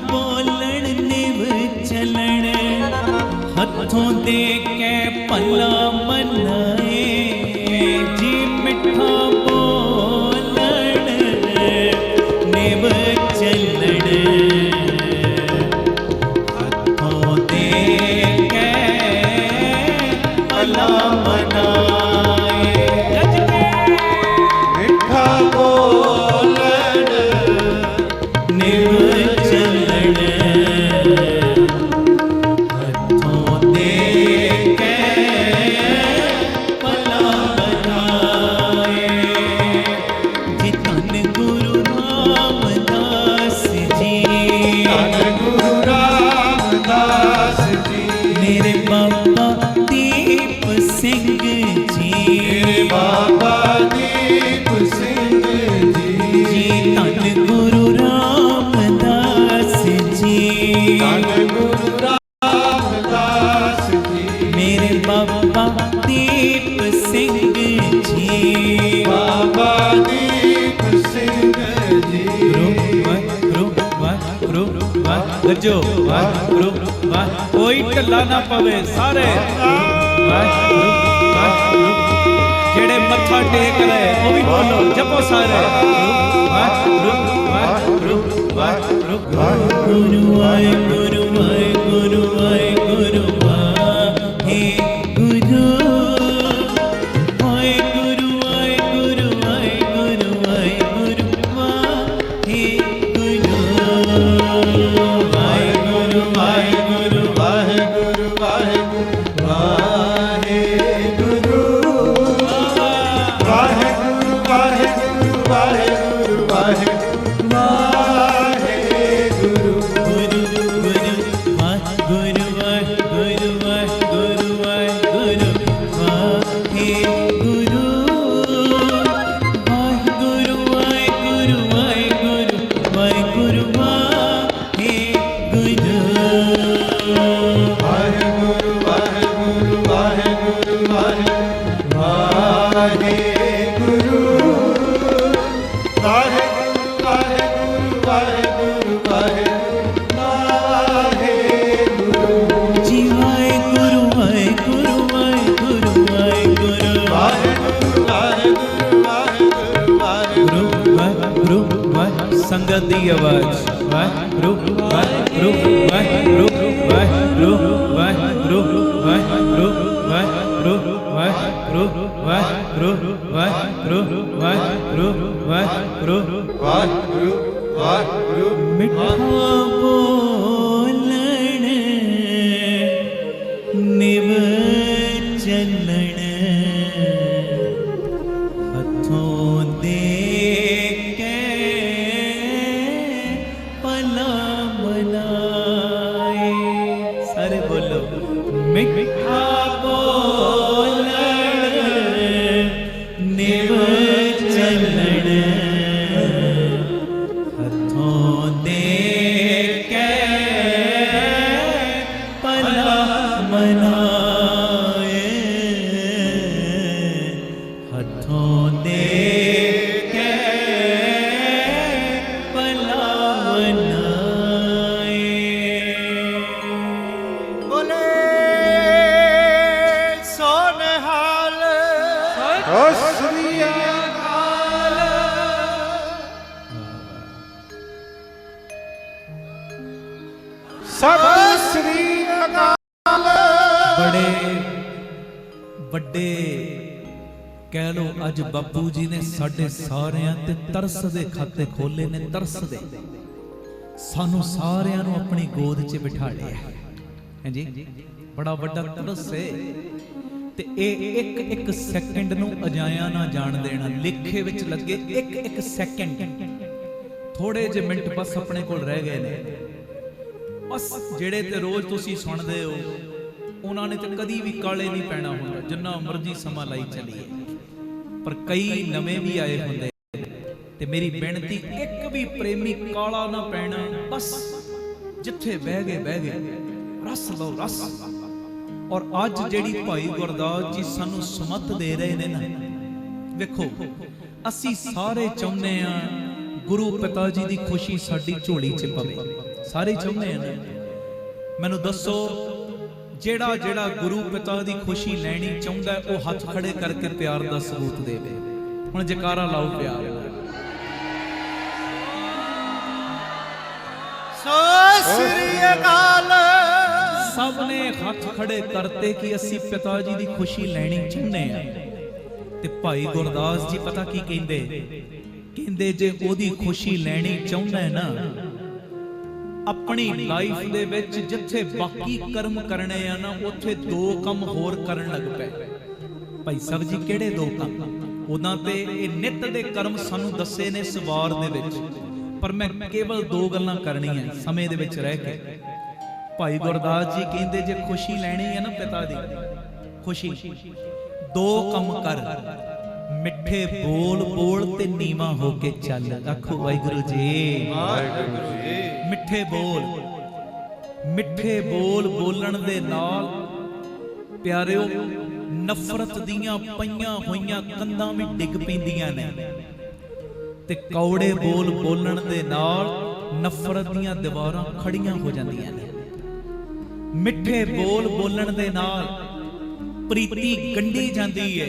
ਬੋਲਣ ਨਿਵ ਚਲਣ, ਹੱਥੋਂ ਦੇ ਕੇ ਭਲਾ ਮਨਾਏ। ਜੀ ਮਿੱਠਾ ਬੋਲਣ ਨਿਵ ਚੱਲਣ, ਹੱਥੋਂ ਦੇ ਕੇ ਭਲਾ ਕੋਈ ਢੱਲਾ ਨਾ ਪਵੇ ਸਾਰੇ। ਜਿਹੜੇ ਮੱਥਾ ਟੇਕ ਰਹੇ, ਉਹ ਵੀ ਬੋਲੋ, ਜਪੋ ਸਾਰੇ। ਵਾਹਿਗੁਰੂ ਵਾਹਿਗੁਰੂ ਵਾਹਿਗੁਰੂ ਗੁਰੂ ਵਾਹਿਗੁਰੂ ਵਾਹਿਗੁਰੂ ਵਾਹਿ ਸੰਗਤ ਦੀ ਆਵਾਜ਼ ਵਾਹਿਗੁਰੂ ਵਾਹਿਗੁਰੂ ਵਾਹਿਗੁਰੂ ਵਾਹਿਗੁਰੂ ਵਾਹਿਗੁਰੂ ਵਾਹਿਗੁਰੂ ਵਾਹਿਗੁਰੂ ਵਾਹਿਗੁਰੂ ਵਾਹਿਗੁਰੂ ਵਾਹਿਗੁਰੂ ਵਾਹਿਗੁਰੂ ਵਾਹਿਗੁਰੂ ਵਾਹਿਗੁਰੂ ਵਾਹਿਗੁਰੂ ਮਿੱਠਾ ਬੋਲਣ ਨਿਵ मनाए हथों ने ਸਭ ਸ੍ਰੀ ਵੱਡੇ ਕਹਿ ਲੋ ਅੱਜ ਬੱਬੂ ਜੀ ਨੇ ਸਾਡੇ ਸਾਰਿਆਂ ਤੇ ਤਰਸ ਦੇ ਖਾਤੇ ਖੋਲੇ ਨੇ ਤਰਸ ਦੇ ਸਾਨੂੰ ਸਾਰਿਆਂ ਨੂੰ ਆਪਣੀ ਗੋਦ 'ਚ ਬਿਠਾ ਲਿਆ ਹਾਂਜੀ ਬੜਾ ਵੱਡਾ ਤਰਸ ਹੈ ਤੇ ਇਹ ਇੱਕ ਇੱਕ ਸੈਕਿੰਡ ਨੂੰ ਅਜਾਇਆ ਨਾ ਜਾਣ ਦੇਣਾ, ਲਿਖੇ ਵਿੱਚ ਲੱਗੇ ਇੱਕ ਇੱਕ ਸੈਕਿੰਡ। ਥੋੜੇ ਜਿਹੇ ਮਿੰਟ ਬਸ ਆਪਣੇ ਕੋਲ ਰਹਿ ਗਏ ਨੇ। ਬਸ ਜਿਹੜੇ ਤੇ ਰੋਜ਼ ਤੁਸੀਂ ਸੁਣਦੇ ਹੋ ਉਹਨਾਂ ਨੇ ਤੇ ਕਦੀ ਵੀ ਕਾਲੇ ਨਹੀਂ ਪੈਣਾ ਹੁੰਦਾ, ਜਿੰਨਾ ਮਰਜ਼ੀ ਸਮਾਂ ਲਾਈ ਚੱਲੀਏ। ਪਰ ਕਈ ਨਵੇਂ ਵੀ ਆਏ ਹੁੰਦੇ ਤੇ ਮੇਰੀ ਬੇਨਤੀ, ਇੱਕ ਵੀ ਪ੍ਰੇਮੀ ਕਾਲਾ ਨਾ ਪੈਣਾ, ਬਸ ਜਿੱਥੇ ਬਹਿ ਗਏ ਬਹਿ ਗਏ। ਰਸ ਲਓ, ਰਸ। ਔਰ ਅੱਜ ਜਿਹੜੀ ਭਾਈ ਗੁਰਦਾਸ ਜੀ ਸਾਨੂੰ ਸਮਤ ਦੇ ਰਹੇ ਨੇ ਨਾ, ਵੇਖੋ, ਅਸੀਂ ਸਾਰੇ ਚਾਹੁੰਦੇ ਆ ਗੁਰੂ ਪਿਤਾ ਜੀ ਦੀ ਖੁਸ਼ੀ ਸਾਡੀ ਝੋਲੀ 'ਚ ਪਵੇ। ਸਾਰੇ ਚਾਹੁੰਦੇ ਆ ਨਾ। ਮੈਨੂੰ ਦੱਸੋ ਜਿਹੜਾ ਜਿਹੜਾ ਗੁਰੂ ਪਿਤਾ ਦੀ ਖੁਸ਼ੀ ਲੈਣੀ ਚਾਹੁੰਦਾ ਉਹ ਹੱਥ ਖੜੇ ਕਰਕੇ ਪਿਆਰ ਦਾ ਸਬੂਤ ਦੇਵੇ। ਹੁਣ ਜਕਾਰਾ ਲਾਓ ਪਿਆਰ ਸੋ ਸ੍ਰੀ ਅਕਾਲ। ਸਭ ਨੇ ਹੱਥ ਖੜੇ ਕਰਤੇ ਕਿ ਅਸੀਂ ਪਿਤਾ ਜੀ ਦੀ ਖੁਸ਼ੀ ਲੈਣੀ ਚਾਹੁੰਦੇ ਆ ਤੇ ਭਾਈ ਗੁਰਦਾਸ ਜੀ ਪਤਾ ਕੀ ਕਹਿੰਦੇ? ਕਹਿੰਦੇ ਜੇ ਉਹਦੀ ਖੁਸ਼ੀ ਲੈਣੀ ਚਾਹੁੰਦਾ ਹੈ ਨਾ ਆਪਣੀ ਲਾਈਫ ਦੇ ਵਿੱਚ ਜਿੱਥੇ ਬਾਕੀ ਕਰਮ ਕਰਨੇ ਆ ਨਾ, ਉੱਥੇ ਦੋ ਕੰਮ ਹੋਰ ਕਰਨ ਲੱਗ ਪਏ। ਭਾਈ ਸਾਹਿਬ ਜੀ, ਕਿਹੜੇ ਦੋ ਕੰਮ? ਉਦਾਂ ਤੇ ਇਹ ਨਿੱਤ ਦੇ ਕਰਮ ਸਾਨੂੰ ਦੱਸੇ ਨੇ ਸਵਾਰ ਦੇ ਵਿੱਚ। ਪਰ ਮੈਂ ਕੇਵਲ ਦੋ ਗੱਲਾਂ ਕਰਨੀਆਂ ਸਮੇਂ ਦੇ ਵਿੱਚ ਰਹਿ ਕੇ। ਭਾਈ ਗੁਰਦਾਸ ਜੀ ਕਹਿੰਦੇ, ਜੇ ਖੁਸ਼ੀ ਲੈਣੀ ਹੈ ਨਾ ਪਿਤਾ ਦੀ, ਖੁਸ਼ੀ, ਦੋ ਕੰਮ ਕਰ। ਮਿੱਠੇ ਬੋਲ ਬੋਲ ਤੇ ਨੀਵਾ ਹੋ ਕੇ ਚੱਲ। ਆਖੋ ਵਾਹਿਗੁਰੂ ਜੀ। ਵਾਹਿਗੁਰੂ ਜੀ। ਮਿੱਠੇ ਬੋਲ। ਮਿੱਠੇ ਬੋਲ ਬੋਲਣ ਦੇ ਨਾਲ ਪਿਆਰਿਓ, ਨਫ਼ਰਤ ਦੀਆਂ ਪਈਆਂ ਹੋਈਆਂ ਕੰਧਾਂ ਵੀ ਡਿੱਗ ਪੈਂਦੀਆਂ ਨੇ। ਤੇ ਕੌੜੇ ਬੋਲ ਬੋਲਣ ਦੇ ਨਾਲ ਨਫ਼ਰਤ ਦੀਆਂ ਦੀਵਾਰਾਂ ਖੜੀਆਂ ਹੋ ਜਾਂਦੀਆਂ ਨੇ। ਮਿੱਠੇ ਬੋਲ ਬੋਲਣ ਦੇ ਨਾਲ ਪ੍ਰੀਤੀ ਗੰਢੀ ਜਾਂਦੀ ਹੈ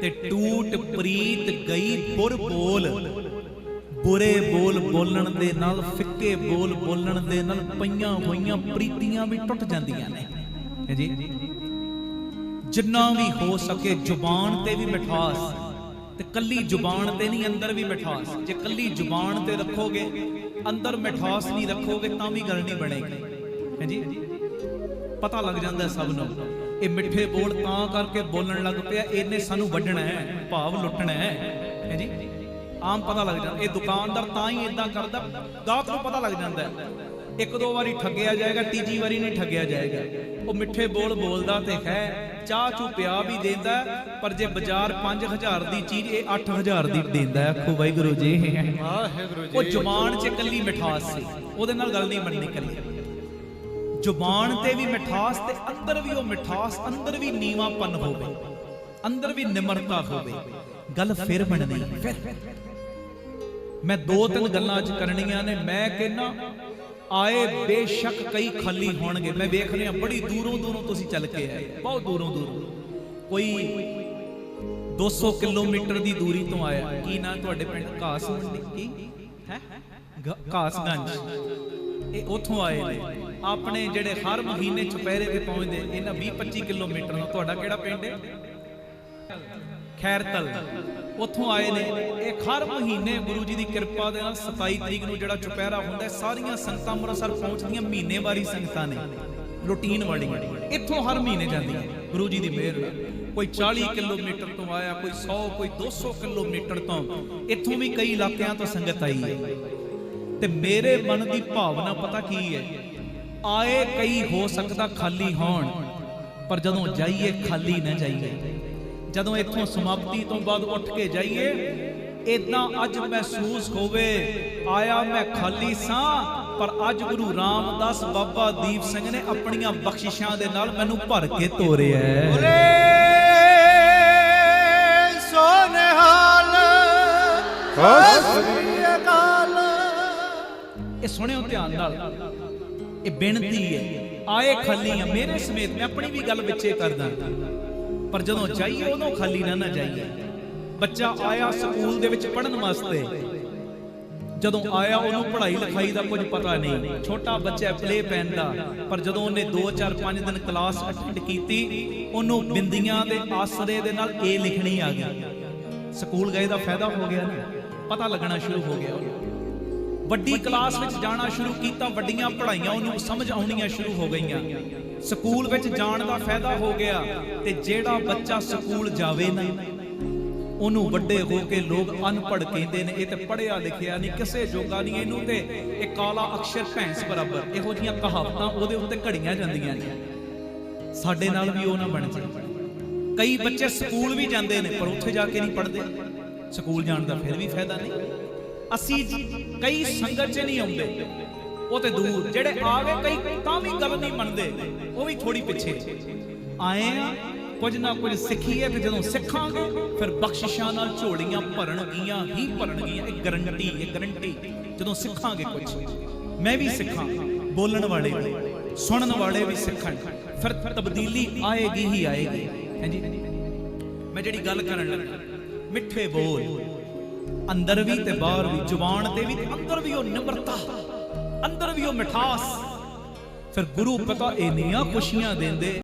ਤੇ ਟੂਟ ਪ੍ਰੀਤ ਗਈ ਬੁਰ ਬੋਲ। ਬੁਰੇ ਬੋਲ ਬੋਲਣ ਦੇ ਨਾਲ, ਫਿੱਕੇ ਬੋਲ ਬੋਲਣ ਦੇ ਨਾਲ ਪਈਆਂ ਹੋਈਆਂ ਪ੍ਰੀਤੀਆਂ ਵੀ ਟੁੱਟ ਜਾਂਦੀਆਂ ਨੇ। ਜੀ? ਜਿੰਨਾ ਵੀ ਹੋ ਸਕੇ ਜ਼ੁਬਾਨ ਤੇ ਵੀ ਮਿਠਾਸ, ਤੇ ਕੱਲੀ ਜ਼ੁਬਾਨ ਤੇ ਨਹੀਂ, ਅੰਦਰ ਵੀ ਮਿਠਾਸ। ਜੇ ਕੱਲੀ ਜ਼ੁਬਾਨ ਤੇ ਰੱਖੋਗੇ, ਅੰਦਰ ਮਿਠਾਸ ਨਹੀਂ ਰੱਖੋਗੇ, ਤਾਂ ਵੀ ਗੱਲ ਨਹੀਂ ਬਣੇਗੀ। ਹੈ ਜੀ? ਪਤਾ ਲੱਗ ਜਾਂਦਾ ਸਭ ਨੂੰ, ਇਹ ਮਿੱਠੇ ਬੋਲ ਤਾਂ ਕਰਕੇ ਬੋਲਣ ਲੱਗ ਪਿਆ, ਇਹਨੇ ਸਾਨੂੰ ਵੱਢਣਾ ਹੈ, ਭਾਵ ਲੁੱਟਣਾ ਹੈ। ਹੈ ਜੀ? ਆਮ ਪਤਾ ਲੱਗ ਜਾਂਦਾ। ਇਹ ਦੁਕਾਨਦਾਰ ਤਾਂ ਹੀ ਇਦਾਂ ਕਰਦਾ ਗਾਹਕ ਨੂੰ ਪਤਾ ਲੱਗ ਜਾਂਦਾ। ਇੱਕ ਦੋ ਵਾਰੀ ਠੱਗਿਆ ਜਾਏਗਾ ਤੀਜੀ ਵਾਰੀ ਨਹੀਂ ਠੱਗਿਆ ਜਾਏਗਾ। ਉਹ ਮਿੱਠੇ ਬੋਲ ਬੋਲਦਾ ਤੇ ਹੈ ਚਾਹ ਚੂ ਪਿਆ ਵੀ ਦਿੰਦਾ ਪਰ ਜੇ ਬਾਜ਼ਾਰ 5000 ਦੀ ਚੀਜ਼ ਇਹ 8000 ਦੀ ਦਿੰਦਾ। ਆਖੋ ਵਾਹਿਗੁਰੂ ਜੀ। ਵਾਹਿਗੁਰੂ ਉਹ ਜੀ ਜ਼ੁਬਾਨ 'ਚ ਇਕੱਲੀ ਮਿਠਾਸ ਸੀ ਉਹਦੇ ਨਾਲ ਗੱਲ ਨਹੀਂ ਬਣਨੀ ਕੱਲੀ ਜ਼ੁਬਾਨ ਤੇ ਵੀ ਮਿਠਾਸ ਤੇ ਅੰਦਰ ਵੀ ਉਹ ਮਿਠਾਸ ਅੰਦਰ ਵੀ ਨੀਵਾਂਪਨ ਹੋਵੇ ਅੰਦਰ ਵੀ ਨਿਮਰਤਾ ਹੋਵੇ ਗੱਲ ਫਿਰ ਬਣਨੀ ਫਿਰ ਮੈਂ ਦੋ ਤਿੰਨ ਗੱਲਾਂ ਅੱਜ ਕਰਨੀਆਂ ਨੇ। ਮੈਂ ਕਹਿੰਨਾ ਆਏ ਬੇਸ਼ੱਕ ਕਈ ਖਾਲੀ ਹੋਣਗੇ। ਮੈਂ ਵੇਖ ਰਿਹਾ, ਬੜੀ ਦੂਰੋਂ ਦੂਰੋਂ ਤੁਸੀਂ ਚੱਲ ਕੇ ਆਏ। ਬਹੁਤ ਦੂਰੋਂ ਦੂਰੋਂ। ਕੋਈ 200 ਕਿਲੋਮੀਟਰ ਦੀ ਦੂਰੀ ਤੋਂ ਆਇਆ। ਕੀ ਨਾ ਤੁਹਾਡੇ ਪਿੰਡ? ਘਾਸ ਮੰਡੀ ਕੀ? ਹੈ? ਘਾਸਗੰਜ ਇਹ ਉੱਥੋਂ ਆਏ ਨੇ। ਆਪਣੇ ਜਿਹੜੇ ਹਰ ਮਹੀਨੇ ਚੁਪਹਿਰੇ ਤੇ ਪਹੁੰਚਦੇ, ਇਹਨਾਂ 20 25 ਕਿਲੋਮੀਟਰ ਤੋਂ ਤੁਹਾਡਾ ਕਿਹੜਾ ਪਿੰਡ ਹੈ? ਖੈਰਤਲ। ਉੱਥੋਂ ਆਏ ਨੇ। ਇਹ ਹਰ ਮਹੀਨੇ ਗੁਰੂ ਜੀ ਦੀ ਕਿਰਪਾ ਦੇ ਨਾਲ 27 ਤਰੀਕ ਨੂੰ ਜਿਹੜਾ ਚੁਪਹਿਰਾ ਹੁੰਦਾ ਸਾਰੀਆਂ ਸੰਗਤਾਂ ਅੰਮ੍ਰਿਤਸਰ ਪਹੁੰਚਦੀਆਂ, ਮਹੀਨੇਵਾਰੀ ਸੰਗਤਾਂ ਨੇ, ਰੂਟੀਨ ਵਾਲੀਆਂ। ਇੱਥੋਂ ਹਰ ਮਹੀਨੇ ਜਾਂਦੀਆਂ, ਗੁਰੂ ਜੀ ਦੀ ਮਿਹਰ ਨਾਲ। ਕੋਈ 40 ਕਿਲੋਮੀਟਰ ਤੋਂ ਆਇਆ, ਕੋਈ 100 ਕੋਈ 200 ਕਿਲੋਮੀਟਰ ਤੋਂ। ਇੱਥੋਂ ਵੀ ਕਈ ਇਲਾਕਿਆਂ ਤੋਂ ਸੰਗਤ ਆਈ ਹੈ। ਤੇ ਮੇਰੇ ਮਨ ਦੀ ਭਾਵਨਾ ਪਤਾ ਕੀ ਹੈ? ਆਏ ਕਈ ਹੋ ਸਕਦਾ ਖਾਲੀ ਹੋਣ, ਪਰ ਜਦੋਂ ਜਾਈਏ, ਖਾਲੀ ਨਾ ਜਾਈਏ। ਜਦੋਂ ਇੱਥੋਂ ਸਮਾਪਤੀ ਤੋਂ ਬਾਅਦ ਉੱਠ ਕੇ ਜਾਈਏ ਇਦਾਂ ਅੱਜ ਮਹਿਸੂਸ ਹੋਵੇ ਆਇਆ ਮੈਂ ਖਾਲੀ ਸਾਂ ਪਰ ਅੱਜ ਗੁਰੂ ਰਾਮਦਾਸ ਬਾਬਾ ਦੀਪ ਸਿੰਘ ਨੇ ਆਪਣੀਆਂ ਬਖਸ਼ਿਸ਼ਾਂ ਦੇ ਨਾਲ ਮੈਨੂੰ ਭਰ ਕੇ ਤੋਰਿਆ ਅਕਾਲ ਇਹ ਸੁਣਿਓ ਧਿਆਨ ਨਾਲ ਇਹ ਬੇਨਤੀ ਹੈ ਆਏ ਖਾਲੀ ਆ ਮੇਰੇ ਸਮੇਤ ਮੈਂ ਆਪਣੀ ਵੀ ਗੱਲ ਵਿੱਚੇ ਕਰਦਾ ਪਰ ਜਦੋਂ ਜਾਈਏ ਉਦੋਂ ਖਾਲੀ ਨਾ ਨਾ ਜਾਈਏ। ਬੱਚਾ ਆਇਆ ਸਕੂਲ ਦੇ ਵਿੱਚ ਪੜਨ ਵਾਸਤੇ। ਜਦੋਂ ਆਇਆ ਉਹਨੂੰ ਪੜ੍ਹਾਈ ਲਿਖਾਈ ਦਾ ਕੁਝ ਪਤਾ ਨਹੀਂ। ਛੋਟਾ ਬੱਚਾ ਪਲੇ ਪੈਨ ਦਾ। ਪਰ ਜਦੋਂ ਉਹਨੇ 2 4 5 ਦਿਨ ਕਲਾਸ ਅਟੈਂਡ ਕੀਤੀ, ਉਹਨੂੰ ਬਿੰਦੀਆਂ ਦੇ ਆਸਰੇ ਦੇ ਨਾਲ ਏ ਲਿਖਣੀ ਆ ਗਈ। ਸਕੂਲ ਗਏ ਦਾ ਫਾਇਦਾ ਹੋ ਗਿਆ ਨਾ। ਪਤਾ ਲੱਗਣਾ ਸ਼ੁਰੂ ਹੋ ਗਿਆ। ਵੱਡੀ ਕਲਾਸ ਵਿੱਚ ਜਾਣਾ ਸ਼ੁਰੂ ਕੀਤਾ, ਵੱਡੀਆਂ ਪੜ੍ਹਾਈਆਂ ਉਹਨੂੰ ਸਮਝ ਆਉਣੀਆਂ ਸ਼ੁਰੂ ਹੋ ਗਈਆਂ। ਸਕੂਲ ਵਿੱਚ ਜਾਣ ਦਾ ਫਾਇਦਾ ਹੋ ਗਿਆ ਤੇ ਜਿਹੜਾ ਬੱਚਾ ਸਕੂਲ ਜਾਵੇ ਨਾ, ਉਹਨੂੰ ਵੱਡੇ ਹੋ ਕੇ ਲੋਕ ਅਨਪੜ੍ਹ ਕਹਿੰਦੇ ਨੇ, ਇਹ ਤੇ ਪੜ੍ਹਿਆ ਲਿਖਿਆ ਨਹੀਂ, ਕਿਸੇ ਜੋਗਾ ਨਹੀਂ, ਇਹਨੂੰ ਤੇ ਇਹ ਕਾਲਾ ਅਕਸ਼ਰ ਭੈਂਸ ਬਰਾਬਰ, ਇਹੋ ਜੀਆਂ ਕਹਾਵਤਾਂ ਉਹਦੇ ਉੱਤੇ ਘੜੀਆਂ ਜਾਂਦੀਆਂ ਨੇ। ਸਾਡੇ ਨਾਲ ਵੀ ਉਹ ਨਾ ਬਣ ਜਾਏ। ਕਈ ਬੱਚੇ ਸਕੂਲ ਵੀ ਜਾਂਦੇ ਨੇ, ਪਰ ਉੱਥੇ ਜਾ ਕੇ ਨਹੀਂ ਪੜ੍ਹਦੇ। ਸਕੂਲ ਜਾਣ ਦਾ ਫਿਰ ਵੀ ਫਾਇਦਾ ਨਹੀਂ। ਅਸੀਂ ਕਈ ਸੰਗਤ 'ਚ ਨਹੀਂ ਆਉਂਦੇ। ਉਹ ਤੇ ਦੂਰ, ਜਿਹੜੇ ਆ ਗਏ ਕਈ ਤਾਂ ਵੀ ਗੱਲ ਨਹੀਂ ਮੰਨਦੇ, ਉਹ ਵੀ ਥੋੜੀ ਪਿੱਛੇ। ਆਏ ਆ, ਕੁਝ ਨਾ ਕੁਝ ਸਿੱਖੀਏ ਤੇ ਜਦੋਂ ਸਿੱਖਾਂਗੇ, ਫਿਰ ਬਖਸ਼ਿਸ਼ਾਂ ਨਾਲ ਝੋਲੀਆਂ ਭਰਨਗੀਆਂ, ਹੀ ਭਰਨਗੀਆਂ, ਇਹ ਗਰੰਟੀ ਇਹ ਗਰੰਟੀ। ਜਦੋਂ ਸਿੱਖਾਂਗੇ ਕੁਝ, ਮੈਂ ਵੀ ਸਿੱਖਾਂ, ਬੋਲਣ ਵਾਲੇ ਵੀ, ਸੁਣਨ ਵਾਲੇ ਵੀ ਸਿੱਖਣ, ਫਿਰ ਤਬਦੀਲੀ ਆਏਗੀ ਹੀ ਆਏਗੀ। ਹਾਂਜੀ ਮੈਂ ਜਿਹੜੀ ਗੱਲ ਕਰਨ ਲੱਗਾ, ਮਿੱਠੇ ਬੋਲ, ਅੰਦਰ ਵੀ ਤੇ ਬਾਹਰ ਵੀ, ਜ਼ੁਬਾਨ ਤੇ ਵੀ ਤੇ ਅੰਦਰ ਵੀ ਉਹ ਨਿਮਰਤਾ। ਅੰਦਰ ਵੀ ਉਹ ਮਿਠਾਸ। ਫਿਰ ਗੁਰੂ ਪਤਾ ਇੰਨੀਆਂ ਖੁਸ਼ੀਆਂ ਦਿੰਦੇ।